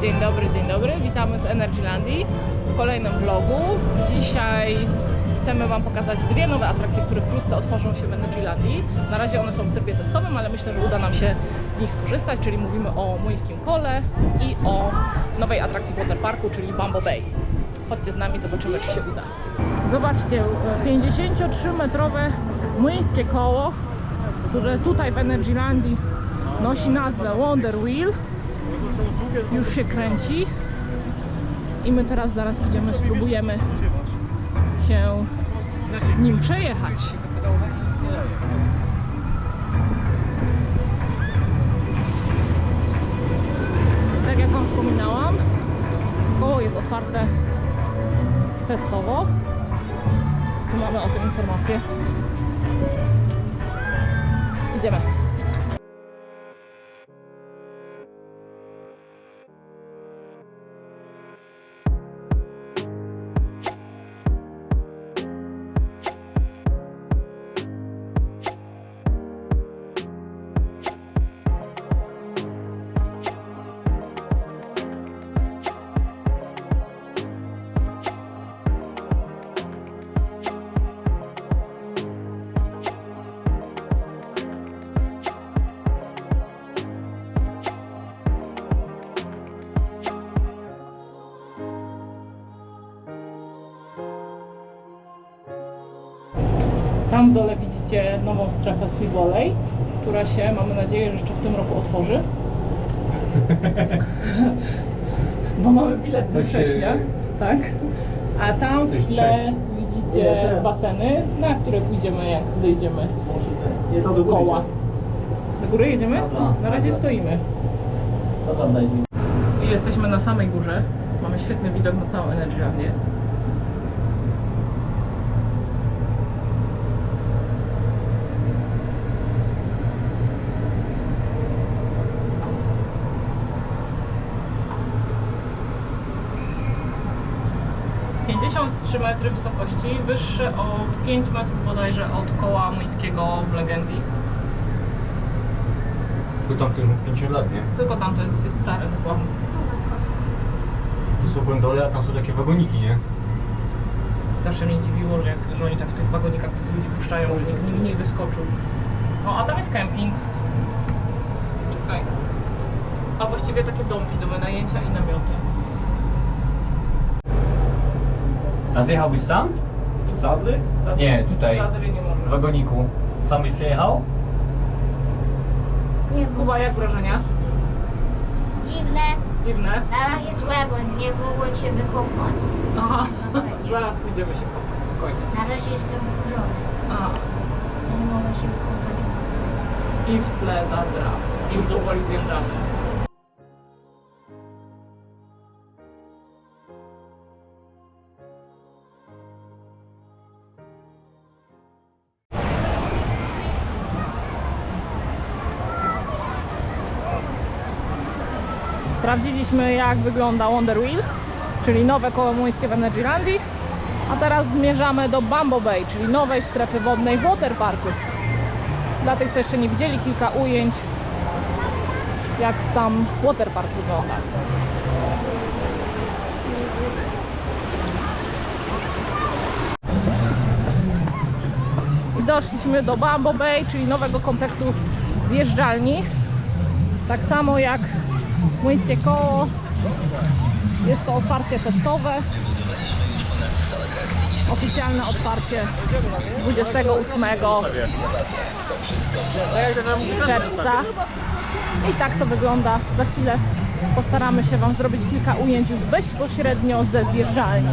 Dzień dobry, dzień dobry. Witamy z Energylandii w kolejnym vlogu. Dzisiaj chcemy Wam pokazać dwie nowe atrakcje, które wkrótce otworzą się w Energylandii. Na razie one są w trybie testowym, ale myślę, że uda nam się z nich skorzystać, czyli mówimy o Młyńskim Kole i o nowej atrakcji w Waterparku, czyli Bambo Bay. Chodźcie z nami, zobaczymy, czy się uda. Zobaczcie, 53-metrowe młyńskie koło, które tutaj w Energylandii nosi nazwę Wonder Wheel już się kręci i my teraz zaraz idziemy, spróbujemy się nim przejechać. Tak jak Wam wspominałam, koło jest otwarte testowo. Tu mamy o tym informację. Idziemy. samym dole widzicie nową strefę Sweet Valley, która się, mamy nadzieję, że jeszcze w tym roku otworzy. Bo mamy bilet do września, tak? A tam w tle widzicie baseny, na które pójdziemy, jak zejdziemy z, z koła. Do góry jedziemy? Na razie stoimy. Co tam Jesteśmy na samej górze. Mamy świetny widok na całą Energy Landię. 3 metry wysokości, wyższy o 5 metrów bodajże od koła młyńskiego w Legendii. Tylko tamtym 50 lat, nie? Tylko tam to jest dosyć stare dokładnie. Tu są gondole, a tam są takie wagoniki, nie? Zawsze mnie dziwiło, że, jak, że oni tak w tych wagonikach tych ludzi puszczają, że nikt nie wyskoczył. O, a tam jest kemping. Czekaj. A właściwie takie domki do wynajęcia i namioty. A zjechałbyś sam? Zadry? Zadry- Nie, tutaj. Zadry nie W można. wagoniku. Sam byś przejechał? Nie, bo Kuba, jak wrażenia? dziwne, Dziwne. na razie złe, bo nie mogłem się wykąpać. Aha, zaraz pójdziemy się kąpać, spokojnie. Na razie jestem wkurzony, A, nie mogę się wykąpać w basenie. i w tle Zadra. Już powoli zjeżdżamy. Sprawdziliśmy jak wygląda Wonder Wheel, czyli nowe koło młyńskie w Energylandii. A teraz zmierzamy do Bambo Bay, czyli nowej strefy wodnej Waterparku. Dla tych, co jeszcze nie widzieli, kilka ujęć, jak sam waterpark wygląda. Doszliśmy do Bambo Bay, czyli nowego kompleksu zjeżdżalni. Tak samo jak Młyńskie Koło. Jest to otwarcie testowe. Oficjalne otwarcie 28 czerwca. I tak to wygląda. Za chwilę postaramy się Wam zrobić kilka ujęć bezpośrednio ze zjeżdżalni.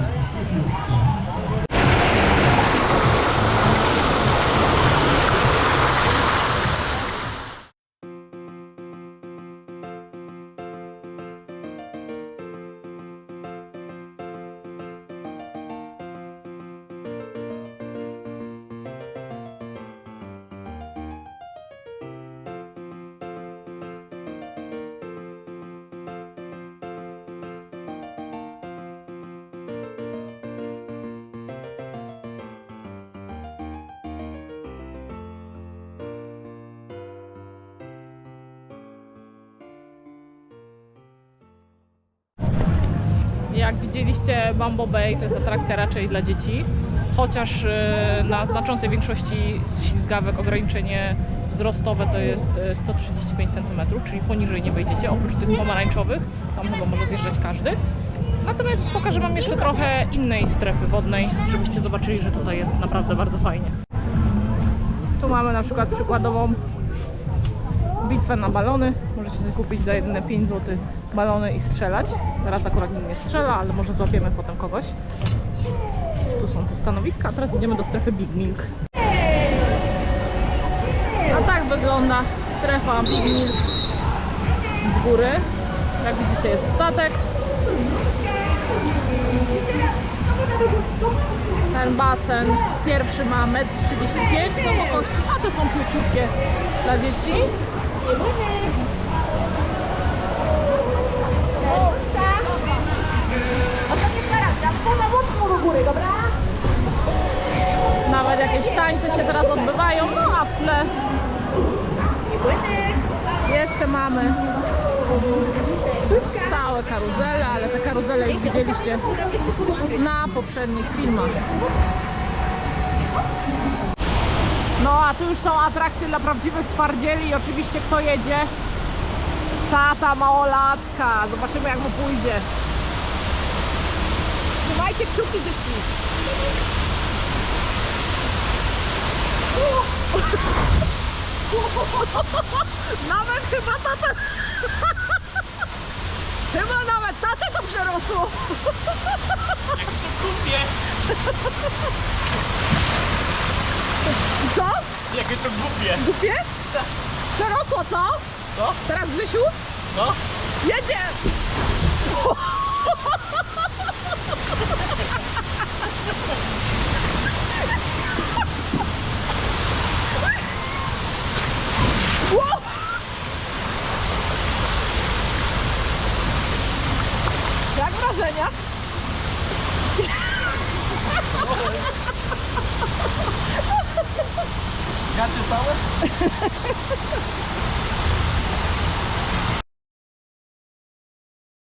Jak widzieliście Bumbo Bay to jest atrakcja raczej dla dzieci, chociaż e, na znaczącej większości ślizgawek ograniczenie wzrostowe to jest e, 135 cm, czyli poniżej nie wejdziecie, oprócz tych pomarańczowych, tam chyba może zjeżdżać każdy. Natomiast pokażę Wam jeszcze trochę innej strefy wodnej, żebyście zobaczyli, że tutaj jest naprawdę bardzo fajnie. Tu mamy na przykład przykładową bitwę na balony. Możecie sobie kupić za jedyne 5 zł balony i strzelać. Teraz akurat nikt nie strzela, ale może złapiemy potem kogoś. Tu są te stanowiska, a teraz idziemy do strefy Big Milk. A tak wygląda strefa Big Milk z góry. Jak widzicie jest statek. Ten basen pierwszy ma 1,35 m głębokości, a te są króciutkie dla dzieci. Jakieś tańce się teraz odbywają, no a w tle jeszcze mamy całe karuzele, ale te karuzele już widzieliście na poprzednich filmach. No a tu już są atrakcje dla prawdziwych twardzieli i oczywiście kto jedzie? Tata małolatka. Zobaczymy jak mu pójdzie. Trzymajcie kciuki dzieci. Nawet chyba tata... Chyba nawet tatę to przerosło. Co? Jakie to głupie! Głupie? Przerosło, co? Co? Teraz Grzesiu? No? Jedzie! Got your fella?